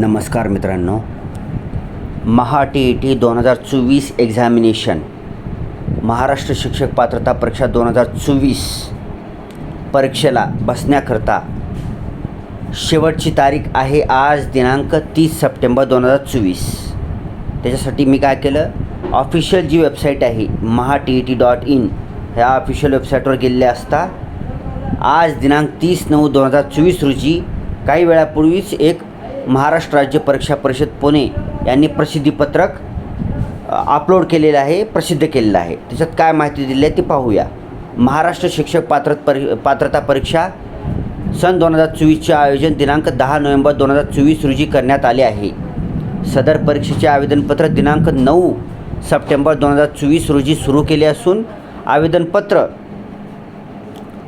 नमस्कार मित्रांनो. महा T E T दोन हजार चोवीस एक्झामिनेशन महाराष्ट्र शिक्षक पात्रता परीक्षा दोन हजार चोवीस परीक्षेला बसण्याकरता शेवटची तारीख आहे आज दिनांक तीस सप्टेंबर दोन हजार चोवीस. त्याच्यासाठी मी काय केलं? ऑफिशियल जी वेबसाईट आहे Maha T E T dot in ह्या ऑफिशियल वेबसाईटवर गेलेले असता आज दिनांक तीस नऊ दोन हजार चोवीस रोजी काही वेळापूर्वीच एक महाराष्ट्र राज्य परीक्षा परिषद पुणे यांनी प्रसिद्धीपत्रक अपलोड केलेलं आहे प्रसिद्ध केलेलं आहे. त्याच्यात काय माहिती दिली आहे ती पाहूया. महाराष्ट्र शिक्षक पात्र परी पात्रता परीक्षा सन दोन हजार चोवीसचे आयोजन दिनांक दहा नोव्हेंबर दोन हजार चोवीस रोजी करण्यात आले आहे. सदर परीक्षेचे आवेदनपत्र दिनांक नऊ सप्टेंबर दोन हजार चोवीस रोजी सुरू केले असून आवेदनपत्र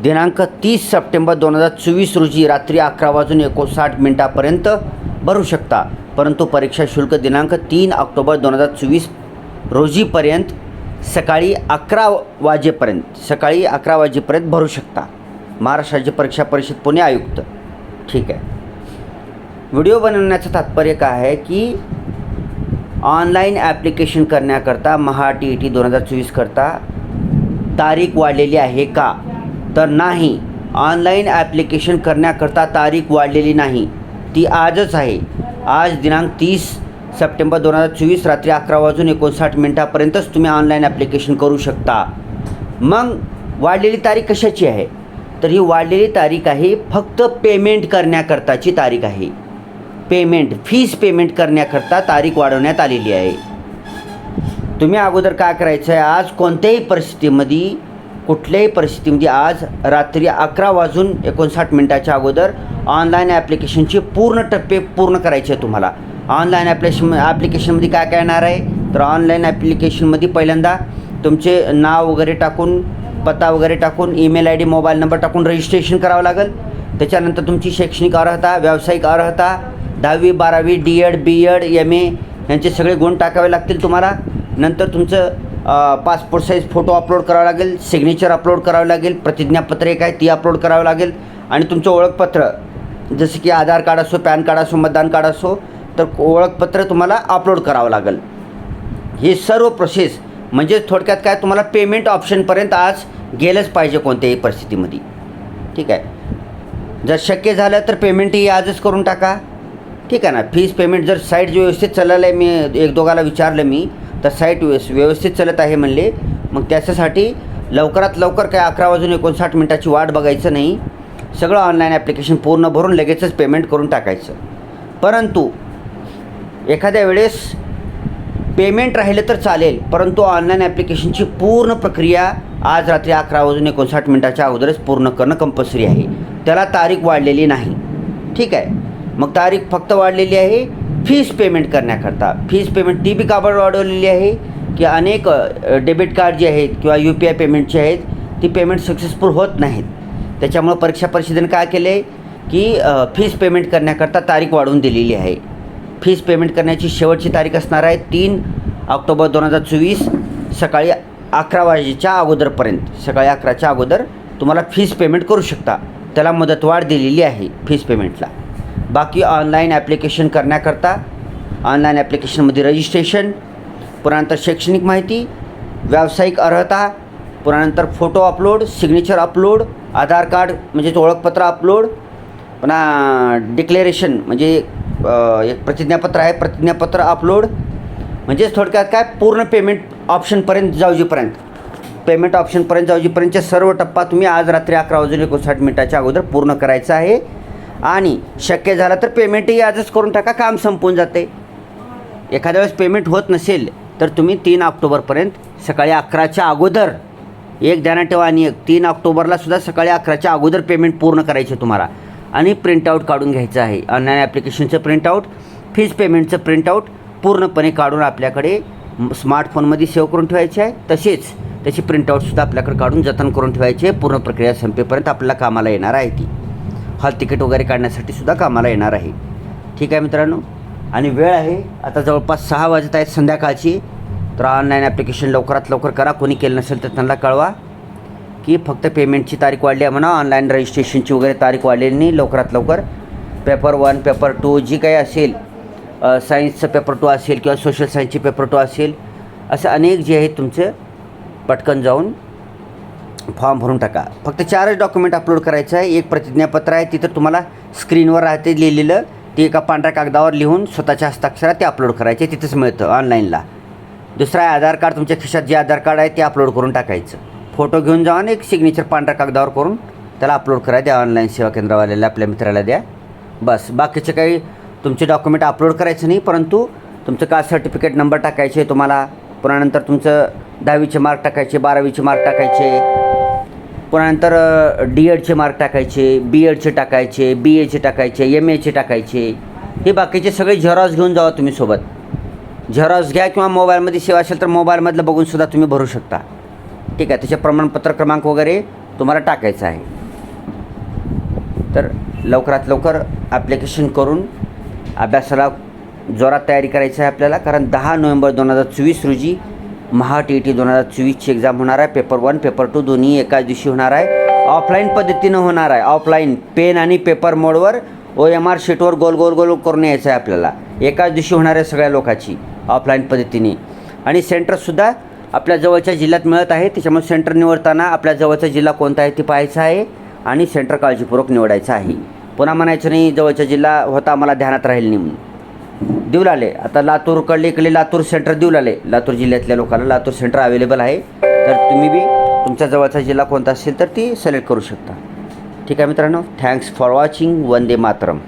दिनांक तीस सप्टेंबर दोन हजार चोवीस रोजी रात्री अकरा वाजून एकोणसाठ मिनिटापर्यंत भरू शकता. परंतु परीक्षा शुल्क दिनांक तीन ऑक्टोबर दोन हजार चोवीस रोजीपर्यंत सकाळी अकरा वाजेपर्यंत सकाळी अकरा वाजेपर्यंत भरू शकता. महाराष्ट्र राज्य परीक्षा परिषद पुणे आयुक्त. ठीक आहे. व्हिडिओ बनवण्याचं तात्पर्य काय आहे की ऑनलाईन ॲप्लिकेशन करण्याकरता महा टी ई टी दोन हजार चोवीसकरता तारीख वाढलेली आहे का? तर नाही. ऑनलाईन ॲप्लिकेशन करण्याकरता तारीख वाढलेली नाही. ती आजच आहे. आज दिनांक तीस सप्टेंबर दोन हजार चोवीस रात्री अकरा वाजून एकोणसाठ मिनटापर्यंतच तुम्ही ऑनलाईन ॲप्लिकेशन करू शकता. मग वाढलेली तारीख कशाची आहे? तर ही वाढलेली तारीख आहे फक्त पेमेंट करण्याकरताची तारीख आहे. पेमेंट फीस पेमेंट करण्याकरता तारीख वाढवण्यात आलेली आहे. तुम्ही अगोदर काय करायचं आहे आज कोणत्याही परिस्थितीमध्ये कुठल्याही परिस्थितीमध्ये म्हणजे आज रात्री अकरा वाजून एकोणसाठ मिनटाच्या अगोदर ऑनलाईन ॲप्लिकेशनचे पूर्ण टप्पे पूर्ण करायचे आहे तुम्हाला. ऑनलाईन ॲप्लिकेशन ॲप्लिकेशनमध्ये काय काय येणार आहे? तर ऑनलाईन ॲप्लिकेशनमध्ये पहिल्यांदा तुमचे नाव वगैरे टाकून पत्ता वगैरे टाकून email I D mobile number टाकून रजिस्ट्रेशन करावं लागेल. त्याच्यानंतर तुमची शैक्षणिक अर्हता व्यावसायिक अर्हता दहावी बारावी D Ed B Ed M A यांचे सगळे गुण टाकावे लागतील तुम्हाला. नंतर तुमचं पासपोर्ट साईज फोटो अपलोड करावं लागेल सिग्नेचर अपलोड करावं लागेल प्रतिज्ञापत्र एक आहे ती अपलोड करावं लागेल. आणि तुमचं ओळखपत्र जसं की आधार कार्ड असो पॅन कार्ड असो मतदान कार्ड असो तर ओळखपत्र तुम्हाला अपलोड करावं लागेल. हे सर्व प्रोसेस म्हणजे थोडक्यात काय तुम्हाला पेमेंट ऑप्शनपर्यंत आज गेलंच पाहिजे कोणत्याही परिस्थितीमध्ये. ठीक आहे? जर शक्य झालं तर पेमेंटही आजच करून टाका. ठीक आहे ना? फीस पेमेंट जर साईट व्यवस्थित चाललं आहे मी एक दोघाला विचारलं मी तर साईट व्यवस व्यवस्थित चालत आहे म्हणले. मग त्याच्यासाठी लवकरात लवकर काय अकरा वाजून एकोणसाठ मिनटाची वाट बघायचं नाही. सगळं ऑनलाईन ॲप्लिकेशन पूर्ण भरून लगेचच पेमेंट करून टाकायचं. परंतु एखाद्या वेळेस पेमेंट राहिलं तर चालेल परंतु ऑनलाईन ॲप्लिकेशनची पूर्ण प्रक्रिया आज रात्री अकरा वाजून एकोणसाठ मिनटाच्या अगोदरच पूर्ण करणं कंपल्सरी आहे. त्याला तारीख वाढलेली नाही. ठीक आहे. मग तारीख फक्त वाढलेली आहे. फीस पेमेंट करण्याकरता. फीज पेमेंट ती बी काबड वाढवलेली आहे की अनेक डेबिट कार्ड जे आहेत किंवा यू पी आय पेमेंटचे आहेत ती पेमेंट सक्सेसफुल होत नाहीत. त्याच्यामुळं परीक्षा परिषदेने काय केले आहे की फीस पेमेंट करण्याकरता तारीख वाढवून दिलेली आहे. फीस पेमेंट करण्याची शेवटची तारीख असणार आहे तीन ऑक्टोबर दोन हजार चोवीस सकाळी अकरा वाजेच्या अगोदरपर्यंत. सकाळी अकराच्या अगोदर तुम्हाला फीस पेमेंट करू शकता. त्याला मुदतवाढ दिलेली आहे फीस पेमेंटला बाकी ऑनलाईन ॲप्लिकेशन करण्याकरता ऑनलाईन ॲप्लिकेशनमध्ये रजिस्ट्रेशन पुरानंतर शैक्षणिक माहिती व्यावसायिक अर्हता म्हणजे पुन्हा photo upload signature upload Aadhaar card म्हणजेच ओळखपत्र अपलोड पुन्हा डिक्लेरेशन म्हणजे एक प्रतिज्ञापत्र आहे प्रतिज्ञापत्र अपलोड म्हणजेच थोडक्यात काय? पूर्ण पेमेंट ऑप्शनपर्यंत जाऊजीपर्यंत पेमेंट ऑप्शनपर्यंत जाऊजीपर्यंतचे सर्व टप्पा तुम्ही आज रात्री अकरा वाजून एकोणसाठ मिनटाच्या अगोदर पूर्ण करायचं आहे. आणि शक्य झालं तर पेमेंटही आजच करून टाका काम संपून जाते. एखाद्या वेळेस पेमेंट होत नसेल तर तुम्ही तीन ऑक्टोबरपर्यंत सकाळी अकराच्या अगोदर एक ध्यानात ठेवा आणि एक तीन ऑक्टोबरला सुद्धा सकाळी अकराच्या अगोदर पेमेंट पूर्ण करायचे तुम्हाला. आणि प्रिंटआउट काढून घ्यायचं आहे. ऑनलाईन ॲप्लिकेशनचं प्रिंटआउट फीज पेमेंटचं प्रिंटआउट पूर्णपणे काढून आपल्याकडे स्मार्टफोनमध्ये सेव्ह करून ठेवायचे आहे. तसेच त्याची प्रिंटआउटसुद्धा आपल्याकडे काढून जतन करून ठेवायची आहे. पूर्ण प्रक्रिया संपेपर्यंत आपल्याला कामाला येणार आहे ती. हॉल तिकीट वगैरे काढण्यासाठी सुद्धा कामाला येणार आहे. ठीक आहे मित्रांनो? आणि वेळ आहे आता जवळपास सहा वाजत आहेत संध्याकाळची. तर ऑनलाईन ॲप्लिकेशन लवकरात लवकर करा. कोणी केलं नसेल तर त्यांना कळवा. की फक्त पेमेंटची तारीख वाढली आहे म्हणा. ऑनलाईन रजिस्ट्रेशनची वगैरे तारीख वाढलेली नाही लवकरात लवकर. पेपर वन पेपर टू जी काही असेल सायन्सचं पेपर टू असेल किंवा सोशल सायन्सचे पेपर टू असेल असं अनेक जे आहेत तुमचं पटकन जाऊन फॉर्म भरून टाका. फक्त चारच डॉक्युमेंट अपलोड करायचं आहे. एक प्रतिज्ञापत्र आहे. तिथं तुम्हाला स्क्रीनवर राहते लिहिलेलं. ते एका पांढऱ्या कागदावर लिहून स्वतःच्या हस्ताक्षरात ते अपलोड करायचे. तिथंच मिळतं ऑनलाईनला दुसरा आहे आधार कार्ड. तुमच्या खिशात जे आधार कार्ड आहे ते अपलोड करून टाकायचं. फोटो घेऊन जाऊन एक सिग्नेचर पांढऱ्या कागदावर करून त्याला अपलोड करा. द्या ऑनलाईन सेवा केंद्रवाल्याला आपल्या मित्राला द्या. बस. बाकीचे काही तुमचे डॉक्युमेंट अपलोड करायचं नाही परंतु तुमचं कास्ट सर्टिफिकेट नंबर टाकायचे. तुम्हाला पुन्हा नंतर तुमचं दहावीचे मार्क टाकायचे बारावीचे मार्क टाकायचे. पुन्हानंतर डी एडचे मार्क टाकायचे बी एडचे टाकायचे बी एचे टाकायचे एम एचे टाकायचे. हे बाकीचे सगळे झेरॉक्स घेऊन जावा तुम्ही सोबत. झेरॉक्स घ्या किंवा मोबाईलमध्ये सेवा असेल तर मोबाईलमधलं बघूनसुद्धा तुम्ही भरू शकता. ठीक आहे त्याचे प्रमाणपत्र क्रमांक वगैरे तुम्हाला टाकायचं आहे. तर लवकरात लवकर ॲप्लिकेशन करून अभ्यासाला जोरात तयारी करायची आहे आपल्याला कारण दहा नोव्हेंबर दोन हजार चोवीस रोजी महा टी ई टी दोन हजार चोवीसची एक्झाम होणार आहे. पेपर वन पेपर टू दोन्ही एकाच दिवशी होणार आहे. ऑफलाईन पद्धतीनं होणार आहे. ऑफलाईन पेन आणि पेपर मोडवर ओ एम आर शीटवर गोल गोल गोल करून यायचं आहे आपल्याला. एकाच दिवशी होणार आहे सगळ्या लोकांची ऑफलाईन पद्धतीने. आणि सेंटरसुद्धा आपल्या जवळच्या जिल्ह्यात मिळत आहे. त्याच्यामुळे सेंटर निवडताना आपल्या जवळचा जिल्हा कोणता आहे ते पाहायचं आहे. आणि सेंटर काळजीपूर्वक निवडायचं आहे. पुन्हा म्हणायचं नाही जवळचा जिल्हा होता मला ध्यानात राहील नाही म्हणून. देऊलाले आता लातूरकडले इकडे लातूर सेंटर देऊ लागले लातूर जिल्ह्यातल्या लोकांना लातूर सेंटर अवेलेबल आहे. तर तुम्ही बी तुमच्या जवळचा जिल्हा कोणता असेल तर ती सिलेक्ट करू शकता. ठीक आहे मित्रांनो. Thanks for watching Vande Mataram.